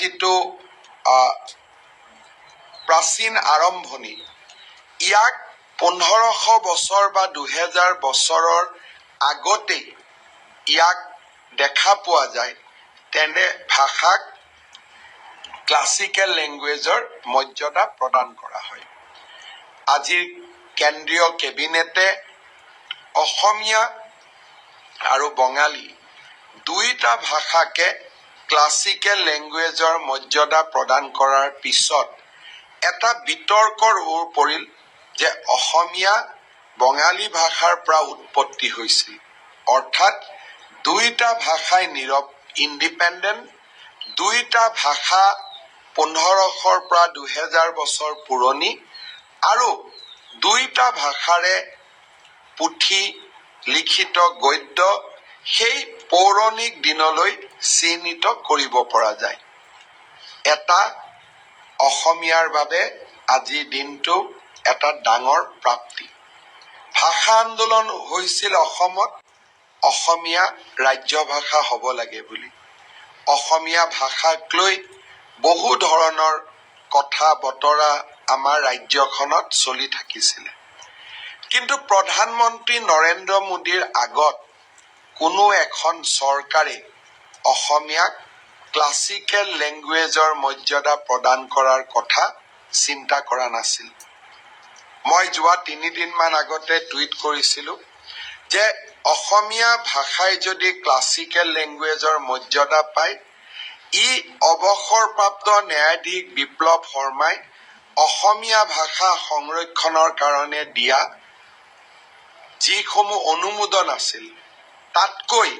যিটো প্ৰাচীন আৰম্ভণি ইয়াক পোন্ধৰশ বছৰ বা দুহেজাৰ বছৰৰ আগতেই ইয়াক দেখা পোৱা যায়। তেনে ভাষাক ক্লাছিকেল লেংগুৱেজৰ মৰ্যাদা প্ৰদান কৰা হয়। আজিৰ কেন্দ্ৰীয় কেবিনেটে অসমীয়া আৰু বঙালী দুয়োটা ভাষাকে ক্লাছিকেল লেংগুৱেজৰ মৰ্যাদা প্ৰদান কৰাৰ পিছত এটা বিতৰ্কৰ ওৰ পৰিল যে অসমীয়া বঙালী ভাষাৰ পৰা উৎপত্তি হৈছিল। অৰ্থাৎ দুয়োটা ভাষাই নিৰৱ ইণ্ডিপেণ্ডেণ্ট দুয়োটা ভাষা পোন্ধৰশৰ পৰা দুহেজাৰ বছৰ পুৰণি আৰু দুয়োটা ভাষাৰে পুথি লিখিত গদ্য সেই পৌৰাণিক দিনলৈ চিহ্নিত কৰিব পৰা যায়। এটা অসমীয়াৰ বাবে আজিৰ দিনটো এটা ডাঙৰ প্ৰাপ্তি। ভাষা আন্দোলন হৈছিল অসমত। অসমীয়া ৰাজ্য ভাষা হ'ব লাগে বুলি। অসমীয়া ভাষাক লৈ বহু ধৰণৰ কথা বতৰা আমাৰ ৰাজ্যখনত চলি থাকিছিলে। কিন্তু প্ৰধানমন্ত্ৰী নৰেন্দ্ৰ মোদীৰ আগত কোনো এখন চৰকাৰে অসমীয়াক ক্লাছিকেল লেংগুৱেজৰ মৰ্যাদা প্ৰদান কৰাৰ কথা চিন্তা কৰা নাছিল। মই যোৱা তিনিদিনমান আগতে টুইট কৰিছিলো যে অসমীয়া ভাষাই যদি ক্লাছিকেল লেংগুৱেজৰ মৰ্যাদা পায় ই অৱসৰপ্ৰাপ্ত ন্যায়াধীশ বিপ্লৱ শৰ্মাই অসমীয়া ভাষা সংৰক্ষণৰ কাৰণে দিয়া যিসমূহ অনুমোদন আছিল তাতকৈ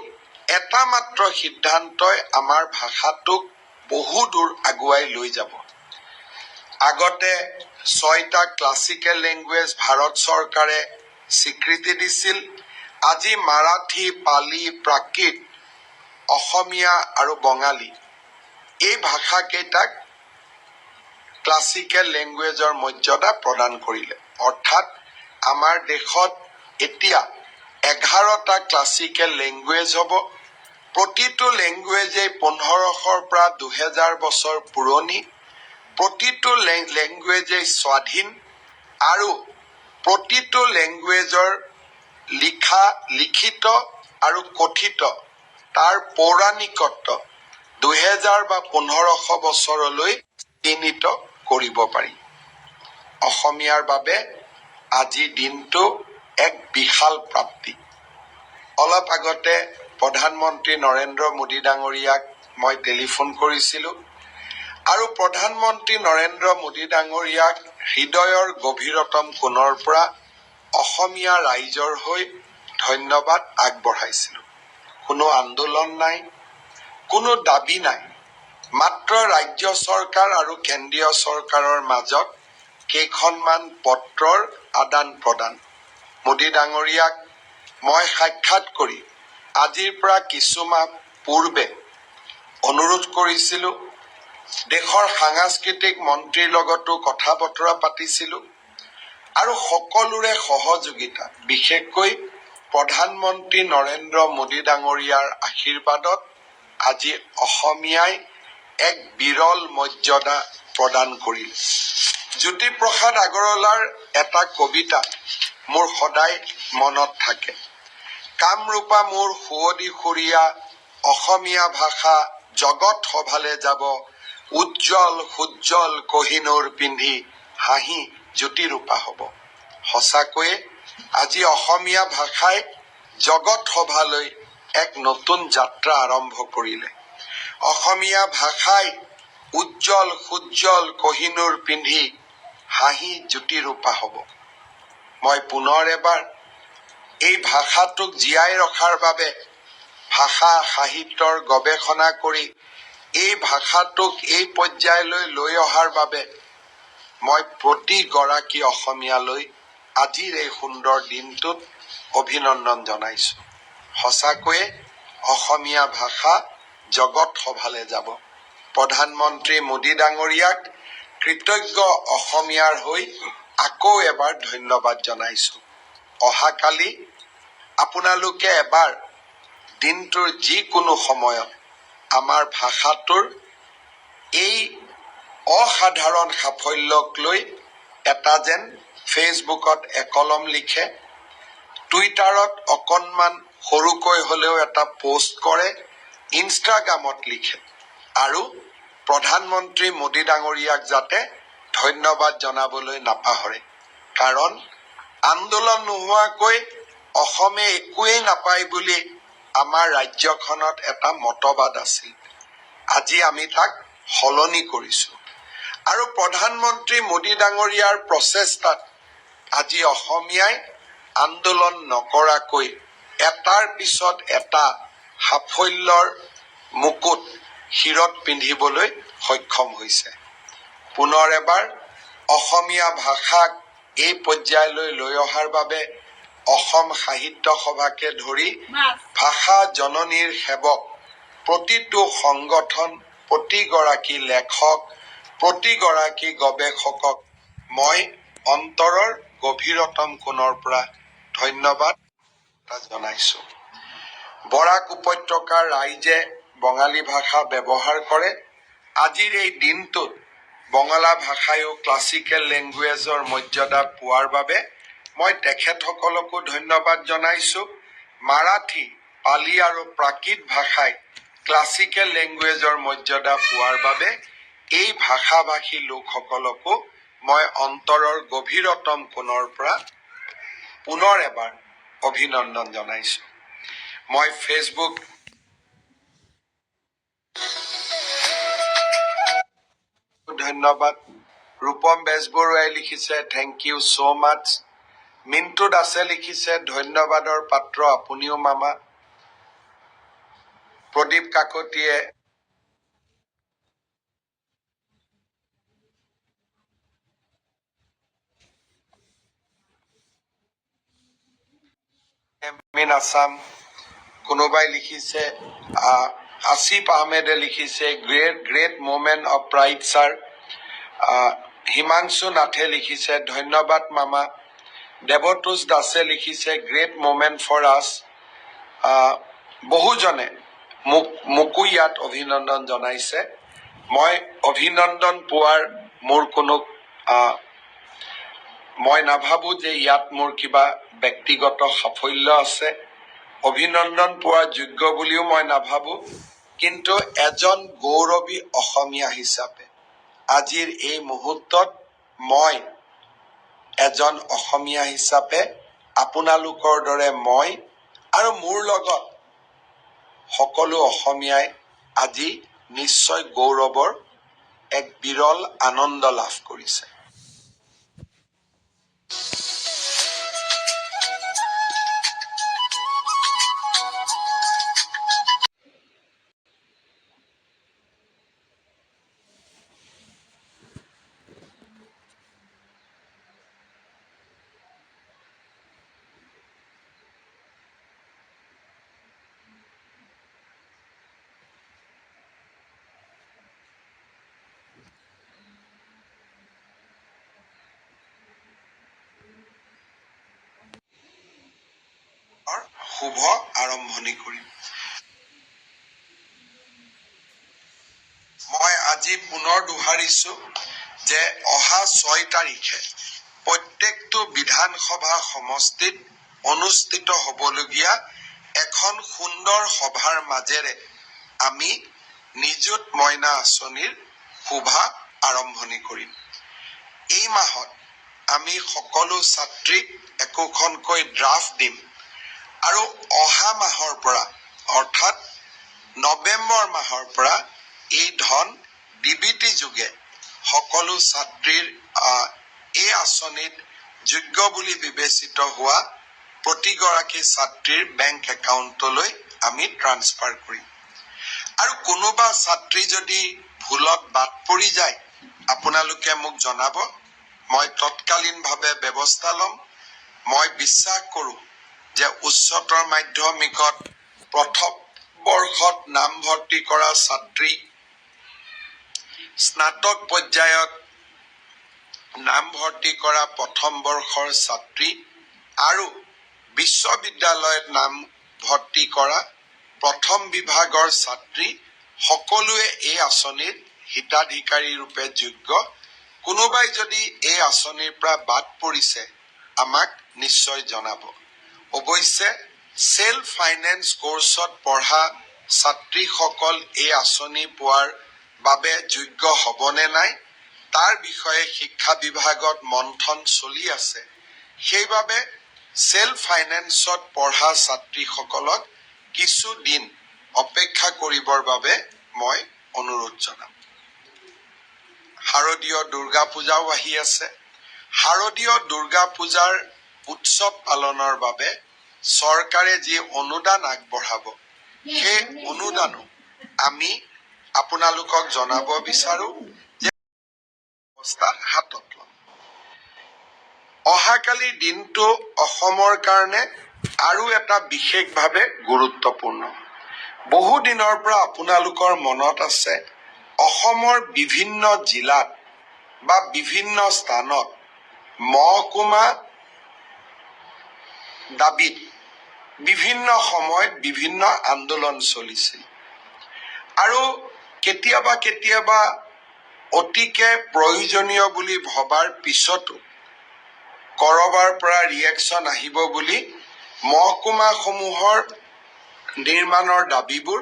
এটা মাত্ৰ সিদ্ধান্তই আমাৰ ভাষাটোক বহু দূৰ আগুৱাই লৈ যাব। আগতে ছয়টা ক্লাছিকেল লেংগুৱেজ ভাৰত চৰকাৰে স্বীকৃতি দিছিল। আজি মাৰাঠী পালি প্ৰাকৃত অসমীয়া আৰু বঙালী। এই ভাষাকেইটাক ক্লাছিকেল লেংগুৱেজৰ মৰ্যাদা প্ৰদান কৰিলে। অৰ্থাৎ আমাৰ দেশত এতিয়া এঘাৰটা ক্লাছিকেল লেংগুৱেজ হ'ব। প্ৰতিটো লেংগুৱেজেই পোন্ধৰশৰ পৰা দুহেজাৰ বছৰ পুৰণি প্ৰতিটো লেংগুৱেজেই স্বাধীন আৰু প্ৰতিটো লেংগুৱেজৰ লিখা লিখিত আৰু কথিত তাৰ পৌৰাণিকত্ব দুহেজাৰ বা পোন্ধৰশ বছৰলৈ চিহ্নিত কৰিব পাৰি। অসমীয়াৰ বাবে আজিৰ দিনটো এক বিশাল প্ৰাপ্তি। অলপ আগতে প্ৰধানমন্ত্ৰী নৰেন্দ্ৰ মোদী ডাঙৰীয়াক মই টেলিফোন কৰিছিলো আৰু প্ৰধানমন্ত্ৰী নৰেন্দ্ৰ মোদী ডাঙৰীয়াক হৃদয়ৰ গভীৰতম কোণৰ পৰা অসমীয়া ৰাইজৰ হৈ ধন্যবাদ আগবঢ়াইছিলো। কোনো আন্দোলন নাই কোনো দাবী নাই। মাত্ৰ ৰাজ্য চৰকাৰ আৰু কেন্দ্ৰীয় চৰকাৰৰ মাজত কেইখনমান পত্ৰৰ আদান প্ৰদান মোদী ডাঙৰীয়াক মই সাক্ষাৎ কৰি আজিৰ পৰা কিছুমাহ পূৰ্বে অনুৰোধ কৰিছিলো। দেশৰ সাংস্কৃতিক মন্ত্ৰীৰ লগতো কথা বতৰা পাতিছিলো আৰু সকলোৰে সহযোগিতা বিশেষকৈ প্ৰধানমন্ত্ৰী নৰেন্দ্ৰ মোদী ডাঙৰীয়াৰ আশীৰ্বাদত আজি অসমীয়াই এক বিৰল মৰ্যাদা প্ৰদান কৰিলে। জ্যোতিপ্ৰসাদ আগৰৱালাৰ এটা কবিতা মোৰ সদায় মনত থাকে। কামৰূপা মোৰ সুৱদী সুৰীয়া অসমীয়া ভাষা জগত সভালে যাব, উজ্জ্বল সুজ্জ্বল কহিনুৰ পিন্ধি হাঁহি জ্যোতিৰূপা হ'ব। সঁচাকৈয়ে, আজি অসমীয়া ভাষাই জগত সভালৈ এক নতুন যাত্ৰা আৰম্ভ কৰিলে। অসমীয়া ভাষাই উজ্জ্বল সুজ্জ্বল কহিনুৰ পিন্ধি হাঁহি জ্যোতিৰূপা হ'ব। মই পুনৰ এবাৰ এই ভাষাটোক জীয়াই ৰখাৰ বাবে ভাষা সাহিত্যৰ গৱেষণা কৰি এই ভাষাটোক এই পৰ্যায়লৈ লৈ অহাৰ বাবে মই প্ৰতিগৰাকী অসমীয়ালৈ আজিৰ এই সুন্দৰ দিনটোত অভিনন্দন জনাইছো। সঁচাকৈয়ে অসমীয়া ভাষা জগত সভালে যাব। প্ৰধানমন্ত্ৰী মোদী ডাঙৰীয়াক কৃতজ্ঞ অসমীয়াৰ হৈ আকৌ এবাৰ ধন্যবাদ জনাইছো। অহাকালি আপোনালোকে এবাৰ দিনটোৰ যিকোনো সময়ত আমাৰ ভাষাটোৰ অসাধাৰণ সাফল্যক লৈ এটা যেন ফেচবুকত একলম লিখে টুইটাৰত অকণমান সৰুকৈ হ'লেও এটা পোষ্ট কৰে ইনষ্টাগ্ৰামত লিখে আৰু প্ৰধানমন্ত্ৰী মোদী ডাঙৰীয়াক যাতে ধন্যবাদ জনাবলৈ নাপাহৰে। কাৰণ আন্দোলন নোহোৱাকৈ অসমে একোৱেই নাপায় বুলি আমাৰ ৰাজ্যখনত এটা মতবাদ আছিল। আজি আমি তাক সলনি কৰিছো। আৰু প্ৰধানমন্ত্ৰী মোদী ডাঙৰীয়াৰ প্ৰচেষ্টাত আজি অসমীয়াই আন্দোলন নকৰাকৈ এটাৰ পিছত এটা সাফল্যৰ মুকুট শিৰত পিন্ধিবলৈ সক্ষম হৈছে। পুনৰ এবাৰ অসমীয়া ভাষাক এই পৰ্যায়লৈ লৈ অহাৰ বাবে অসম সাহিত্য সভাকে ধৰি ভাষা জননীৰ সেৱক প্ৰতিটো সংগঠন প্ৰতিগৰাকী লেখক প্ৰতিগৰাকী গৱেষকক মই অন্তৰৰ গভীৰতম কোণৰ পৰা ধন্যবাদ জনাইছো। বৰাক উপত্যকাৰ ৰাইজে বঙালী ভাষা ব্যৱহাৰ কৰে। আজিৰ এই দিনটোত বঙলা ভাষায়ো ক্লাছিকেল লেংগুৱেজৰ মৰ্যাদা পোৱাৰ বাবে মই তেখেতসকলকো ধন্যবাদ জনাইছো। মাৰাঠী পালি আৰু প্ৰাকৃত ভাষাই ক্লাছিকেল লেংগুৱেজৰ মৰ্যাদা পোৱাৰ বাবে এই ভাষাভাষী লোকসকলকো মই অন্তৰৰ গভীৰতম কোণৰ পৰা পুনৰ এবাৰ অভিনন্দন জনাইছো। মই ফেচবুক ধন্যবাদ। ৰূপম বেজবৰুৱাই লিখিছে thank you so' much Mintu দাসে লিখিছে ধন্যবাদৰ পাত্ৰ আপুনিও মামা। প্ৰদীপ কাকতিয়ে আছাম কোনোবাই লিখিছে আসিফ আহমেদে লিখিছে great great moment of pride sir. Himanshu নাথে লিখিছে ধন্যবাদ মামা। দেৱতোষ দাসে লিখিছে গ্ৰেট মোমেণ্ট ফৰ আছ বহুজনে মোক মোকো ইয়াত অভিনন্দন জনাইছে। মই অভিনন্দন পোৱাৰ মোৰ কোনো মই নাভাবো যে ইয়াত মোৰ কিবা ব্যক্তিগত সাফল্য আছে। অভিনন্দন পোৱাৰ যোগ্য বুলিও মই নাভাবো কিন্তু এজন গৌৰৱী অসমীয়া হিচাপে। আজিৰ এই মুহূৰ্তত মই এজন অসমীয়া হিচাপে আপোনালোকৰ দৰে মই আৰু মোৰ লগত সকলো অসমীয়াই আজি নিশ্চয় গৌৰৱৰ এক বিৰল আনন্দ লাভ কৰিছে। শুভ আৰম্ভণি কৰিম। মই আজি পুনৰ দোহাৰিছো যে অহা ছয় তাৰিখে প্ৰত্যেকটো বিধানসভা সমষ্টিত অনুষ্ঠিত হ'বলগীয়া এখন সুন্দৰ সভাৰ মাজেৰে আমি নিযুত মইনা আঁচনিৰ শুভা আৰম্ভণি কৰিম। এই মাহত আমি সকলো ছাত্ৰীক একোখনকৈ ড্ৰাফ্ট দিম। আৰু অহা মাহৰ পৰা অৰ্থাৎ নৱেম্বৰ মাহৰ পৰা এই ধন ডিবিটি যোগে সকলো ছাত্ৰীৰ এই আঁচনিত যোগ্য বুলি বিবেচিত হোৱা প্ৰতিগৰাকী ছাত্ৰীৰ বেংক একাউণ্টলৈ আমি ট্ৰান্সফাৰ কৰিম। আৰু কোনোবা ছাত্ৰী যদি ভুলত বাদ পৰি যায় আপোনালোকে মোক জনাব মই তৎকালীনভাৱে ব্যৱস্থা ল'ম মই বিশ্বাস কৰোঁ যে উচ্চতৰ মাধ্যমিকত প্ৰথম বৰ্ষত নামভৰ্তি কৰা ছাত্ৰী স্নাতক পৰ্যায়ত নামভৰ্তি কৰা প্ৰথম বৰ্ষৰ ছাত্ৰী আৰু বিশ্ববিদ্যালয়ত নামভৰ্তি কৰা প্ৰথম বিভাগৰ ছাত্ৰী সকলোৱে এই আঁচনিৰ হিতাধিকাৰী ৰূপে যোগ্য। কোনোবাই যদি এই আঁচনিৰ পৰা বাদ পৰিছে আমাক নিশ্চয় জনাব। অৱশ্যে ছেল্ফ ফাইনেন্স কৰ্চত পঢ়া ছাত্ৰীসকল এই আঁচনি পোৱাৰ বাবে যোগ্য হ'বনে নাই তাৰ বিষয়ে শিক্ষা বিভাগত মন্থন চলি আছে। সেইবাবে ছেল্ফ ফাইনেন্সত পঢ়া ছাত্ৰীসকলক কিছু দিন অপেক্ষা কৰিবৰ বাবে মই অনুৰোধ জনাম। শাৰদীয় দুৰ্গা পূজাও আহি আছে। শাৰদীয় দুৰ্গা পূজাৰ উৎসৱ পালনৰ বাবে চৰকাৰে যি অনুদান আগবঢ়াব সেই অনুদানো আমি আপোনালোকক জনাব বিচাৰো যে হাতত ল'ম। অহাকালি দিনটো অসমৰ কাৰণে আৰু এটা বিশেষভাৱে গুৰুত্বপূৰ্ণ। বহু দিনৰ পৰা আপোনালোকৰ মনত আছে অসমৰ বিভিন্ন জিলাত বা বিভিন্ন স্থানত মহকুমা দাবীত বিভিন্ন সময়ত বিভিন্ন আন্দোলন চলিছিল। আৰু কেতিয়াবা কেতিয়াবা অতিকে প্ৰয়োজনীয় বুলি ভবাৰ পিছতো কৰবাৰ পৰা ৰিয়েকশ্যন আহিব বুলি মহকুমাসমূহৰ নিৰ্মাণৰ দাবীবোৰ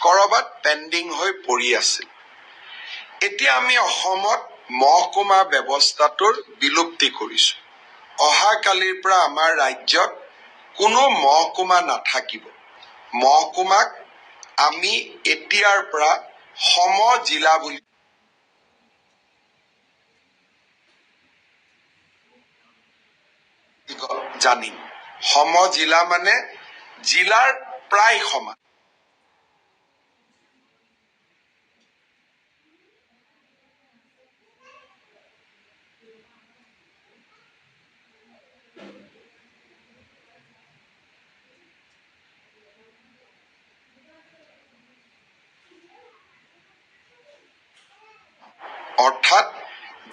কৰবাত পেণ্ডিং হৈ পৰি আছিল। এতিয়া আমি অসমত মহকুমা ব্যৱস্থাটোৰ বিলুপ্তি কৰিছো। অহাকালিৰ পৰা আমাৰ ৰাজ্যত কোনো মহকুমা নাথাকিব। মহকুমাক আমি এতিয়াৰ পৰা সম জিলা বুলি জানিম। সম জিলা মানে জিলাৰ প্ৰায় সমান।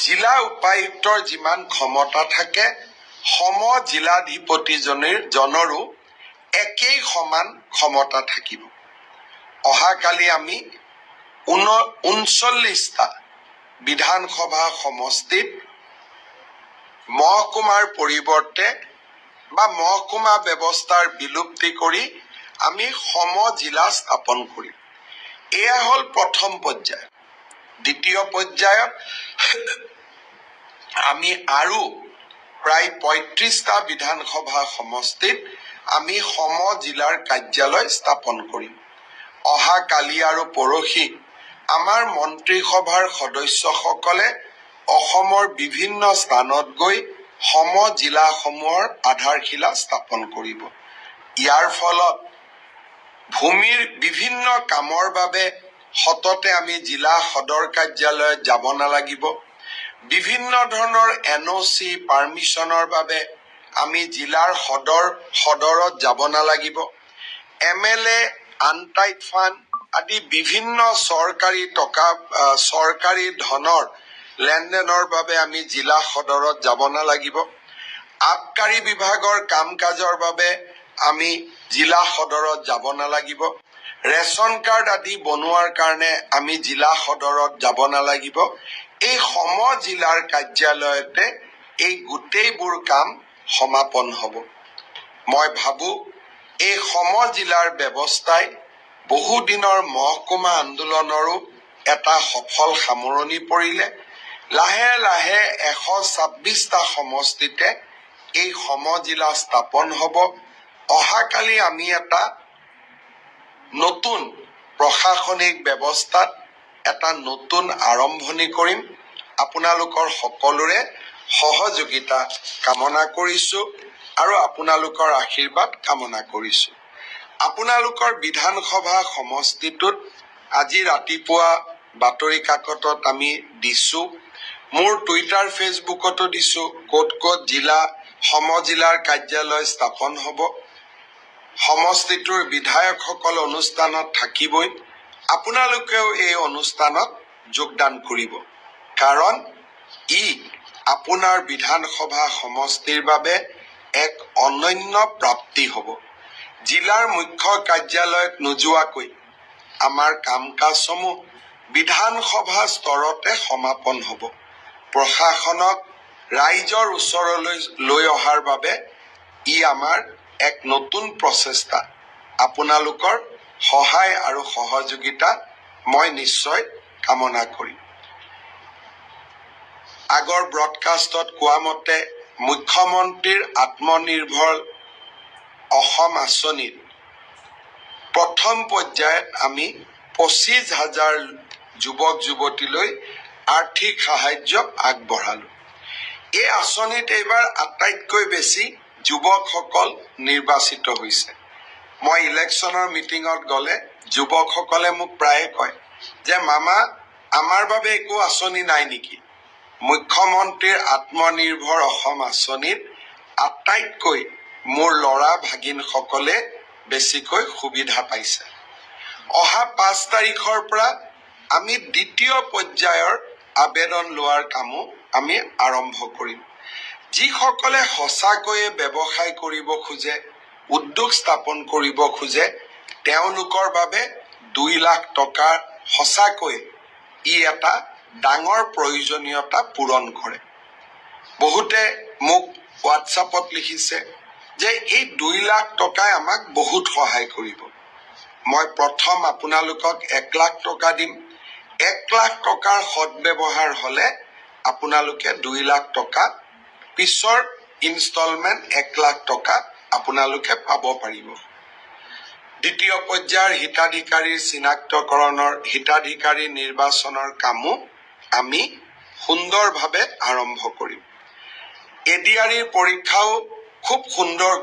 জিলা উপায়ুক্তৰ যিমান ক্ষমতা থাকে, সম জিলাধিপতিজনীৰ জনৰো একেই সমান ক্ষমতা থাকিব। অহাকালি আমি ঊন ঊনচল্লিশটা বিধানসভা সমষ্টিত মহকুমাৰ পৰিৱৰ্তে বা মহকুমা ব্যৱস্থাৰ বিলুপ্তি কৰি আমি সম জিলা স্থাপন কৰিম। এয়া হ'ল প্ৰথম পৰ্যায়। দ্বিতীয় পৰ্যায়ত আমি আৰু প্ৰায় পঁয়ত্ৰিশটা বিধানসভা সমষ্টিত আমি সম জিলাৰ কাৰ্যালয় স্থাপন কৰিম। অহা কালি আৰু পৰহি আমাৰ মন্ত্ৰীসভাৰ সদস্যসকলে অসমৰ বিভিন্ন স্থানত গৈ সম জিলাসমূহৰ আধাৰশিলা স্থাপন কৰিব। ইয়াৰ ফলত ভূমিৰ বিভিন্ন কামৰ বাবে সততে আমি জিলা সদৰ কাৰ্যালয়ত যাব নালাগিব। বিভিন্ন ধৰণৰ এন অ' চি পাৰ্মিশ্যনৰ বাবে আমি জিলাৰ সদৰ সদৰত যাব নালাগিব। M L A untied fund আদি বিভিন্ন চৰকাৰী টকা চৰকাৰী ধনৰ লেনদেনৰ বাবে আমি জিলা সদৰত যাব নালাগিব। আবকাৰী বিভাগৰ কাম কাজৰ বাবে আমি জিলা সদৰত যাব নালাগিব। ৰেচন কাৰ্ড আদি বনোৱাৰ কাৰণে আমি জিলা সদৰত যাব নালাগিব। এই সম জিলাৰ কাৰ্যালয়তে এই গোটেইবোৰ কাম সমাপন হ'ব। মই ভাবো এই সম জিলাৰ ব্যৱস্থাই বহুদিনৰ মহকুমা আন্দোলনৰো এটা সফল সামৰণি পৰিলে। লাহে লাহে এশ ছাব্বিছটা সমষ্টিতে এই সম জিলা স্থাপন হ'ব। অহাকালি আমি এটা নতুন প্ৰশাসনিক ব্যৱস্থাত এটা নতুন আৰম্ভণি কৰিম। আপোনালোকৰ সকলোৰে সহযোগিতা কামনা কৰিছো আৰু আপোনালোকৰ আশীৰ্বাদ কামনা কৰিছো। আপোনালোকৰ বিধানসভা সমষ্টিটোত আজি ৰাতিপুৱা বাতৰি কাকতত আমি দিছো মোৰ টুইটাৰ ফেচবুকতো দিছো ক'ত ক'ত জিলা সম জিলাৰ কাৰ্যালয় স্থাপন হ'ব। সমষ্টিটোৰ বিধায়কসকল অনুষ্ঠানত থাকিবই। আপোনালোকেও এই অনুষ্ঠানত যোগদান কৰিব। কাৰণ ই আপোনাৰ বিধানসভা সমষ্টিৰ বাবে এক অনন্য প্ৰাপ্তি হ'ব। জিলাৰ মুখ্য কাৰ্যালয়ত নোযোৱাকৈ আমাৰ কাম কাজসমূহ বিধানসভা স্তৰতে সমাপন হ'ব। প্ৰশাসনক ৰাইজৰ ওচৰলৈ লৈ অহাৰ বাবে ই আমাৰ এক নতুন প্ৰচেষ্টা। আপোনালোকৰ সহায় আৰু সহযোগিতা মই নিশ্চয় কামনা কৰিম। আগৰ ব্ৰডকাষ্টত কোৱা মতে মুখ্যমন্ত্ৰীৰ আত্মনিৰ্ভৰ অসম আঁচনিত প্ৰথম পৰ্যায়ত আমি পঁচিছ হাজাৰ যুৱক যুৱতীলৈ আৰ্থিক সাহাৰ্য আগবঢ়ালো। এই আঁচনিত এইবাৰ আটাইতকৈ বেছি যুৱকসকল নিৰ্বাচিত হৈছে। মই ইলেকশ্যনৰ মিটিঙত গ'লে যুৱকসকলে মোক প্ৰায়ে কয় যে মামা আমাৰ বাবে একো আঁচনি নাই নেকি? মুখ্যমন্ত্ৰীৰ আত্মনিৰ্ভৰ অসম আঁচনিত আটাইতকৈ মোৰ ল'ৰা ভাগিনসকলে বেছিকৈ সুবিধা পাইছে। অহা পাঁচ তাৰিখৰ পৰা আমি দ্বিতীয় পৰ্যায়ৰ আবেদন লোৱাৰ কামো আমি আৰম্ভ কৰিম। যিসকলে সঁচাকৈয়ে ব্যৱসায় কৰিব খোজে উদ্যোগ স্থাপন কৰিব খোজে তেওঁলোকৰ বাবে দুই লাখ টকা সঁচাকৈ ই এটা ডাঙৰ প্ৰয়োজনীয়তা পূৰণ কৰে। বহুতে মোক হোৱাটছআপত লিখিছে যে এই দুই লাখ টকাই আমাক বহুত সহায় কৰিব। মই প্ৰথম আপোনালোকক এক লাখ টকা দিম। এক লাখ টকাৰ সদব্যৱহাৰ হ'লে আপোনালোকে দুই লাখ টকা পিছৰ ইনষ্টলমেণ্ট এক লাখ টকা আপোনালোকে পাব পাৰিব। দ্বিতীয় পৰ্যায়ৰ হিতাধিকাৰীৰ চিনাক্তকৰণৰ হিতাধিকাৰী নিৰ্বাচনৰ কামো আমি সুন্দৰভাৱে আৰম্ভ কৰিম। এডিআৰিৰ পৰীক্ষাও খুব সুন্দৰ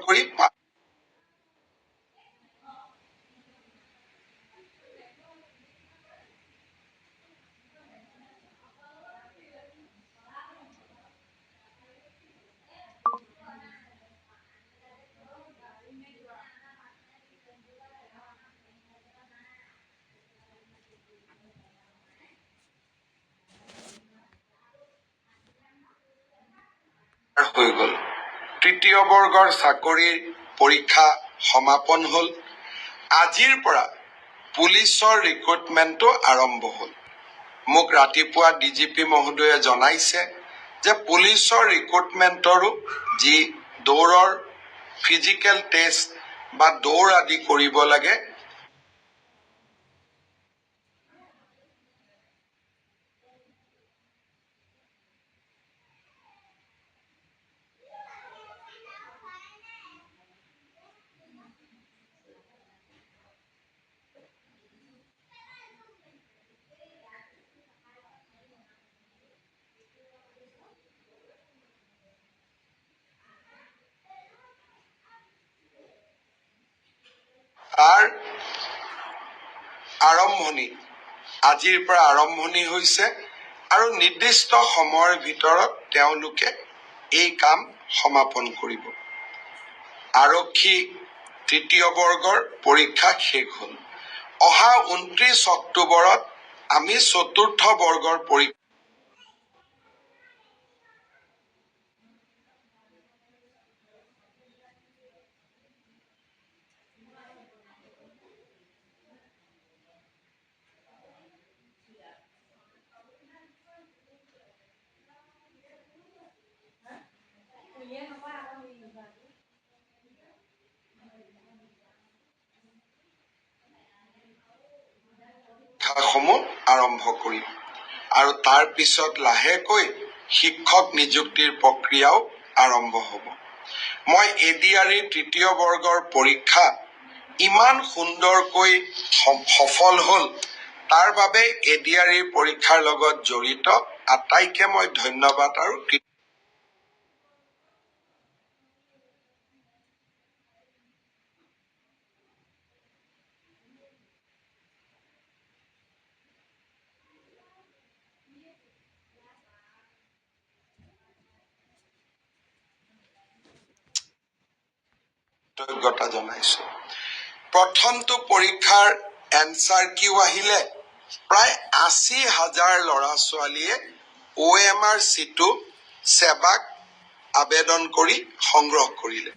হৈ গ'ল। তৃতীয় বৰ্গৰ চাকৰিৰ পৰীক্ষা সমাপন হ'ল। আজিৰ পৰা পুলিচৰ ৰিক্ৰুটমেণ্টটো আৰম্ভ হ'ল। মোক ৰাতিপুৱা ডি জি পি মহোদয়ে জনাইছে যে পুলিচৰ ৰিক্ৰুটমেণ্টৰো যি দৌৰৰ ফিজিকেল টেষ্ট বা দৌৰ আদি কৰিব লাগে তাৰ আৰম্ভণি। আজিৰ পৰা আৰম্ভণি হৈছে আৰু নিৰ্দিষ্ট সময়ৰ ভিতৰত তেওঁলোকে এই কাম সমাপন কৰিব। আৰক্ষী তৃতীয় বৰ্গৰ পৰীক্ষা শেষ হ'ল। অহা ঊনত্ৰিছ অক্টোবৰত আমি চতুৰ্থ বৰ্গৰ পৰীক্ষা পৰীক্ষাসমূহ আৰম্ভ কৰিম। আৰু তাৰ পিছত লাহেকৈ শিক্ষক নিযুক্তিৰ প্ৰক্ৰিয়াও আৰম্ভ হ'ব। মই এডিআৰিৰ তৃতীয় বৰ্গৰ পৰীক্ষা ইমান সুন্দৰকৈ সফল হ'ল তাৰ বাবে এডিআৰিৰ পৰীক্ষাৰ লগত জড়িত আটাইকে মই ধন্যবাদ আৰু কৃতজ্ঞতা জনাইছো। প্ৰথমটো পৰীক্ষাৰ এনচাৰ কিউ আহিলে? প্ৰায় আশী হাজাৰ ল'ৰা ছোৱালীয়ে অ' এম আৰ চিটো সেৱাক আবেদন কৰি সংগ্ৰহ কৰিলে।